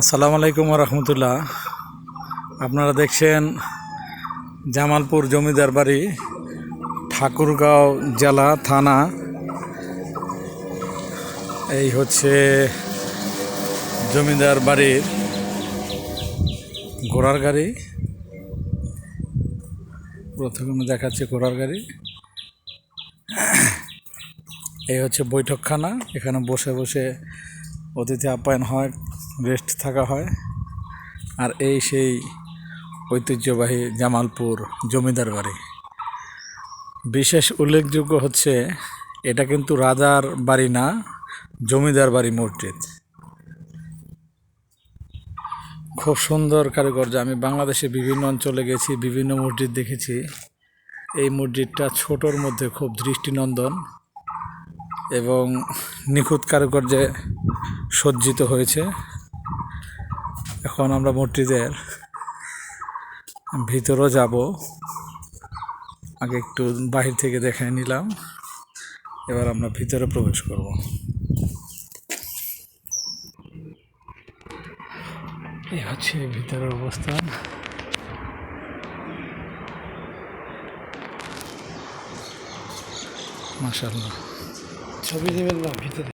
আসসালামু আলাইকুম রহমতুল্লাহ। আপনারা দেখছেন জামালপুর জমিদার বাড়ি, ঠাকুরগাঁও জেলা, থানা। এই হচ্ছে জমিদার বাড়ির ঘোড়ার গাড়ি। প্রথমে দেখাচ্ছে ঘোড়ার গাড়ি। এই হচ্ছে বৈঠকখানা, এখানে বসে বসে অতিথি আপ্যায়ন হয়। রেস্ট থাকা হয়। আর এই সেই ঐতিহ্যবাহী জামালপুর জমিদার বাড়ি। বিশেষ উল্লেখযোগ্য হচ্ছে, এটা কিন্তু রাজার বাড়ি না, জমিদার বাড়ি মসজিদ। খুব সুন্দর কারুকার্য আমি বাংলাদেশে বিভিন্ন অঞ্চলে গেছি, বিভিন্ন মসজিদ দেখেছি। এই মসজিদটা ছোটোর মধ্যে খুব দৃষ্টিনন্দন এবং নিখুঁত কারুকার্যে সজ্জিত হয়েছে। এখন আমরা মূর্তিদের ভিতরও যাব। আগে একটু বাহির থেকে দেখে নিলাম। এবার আমরা ভিতরে প্রবেশ করব। এই হচ্ছে ভিতরের অবস্থান। মাশাল্লাহ ছবি দেবেন না, ভিতরে।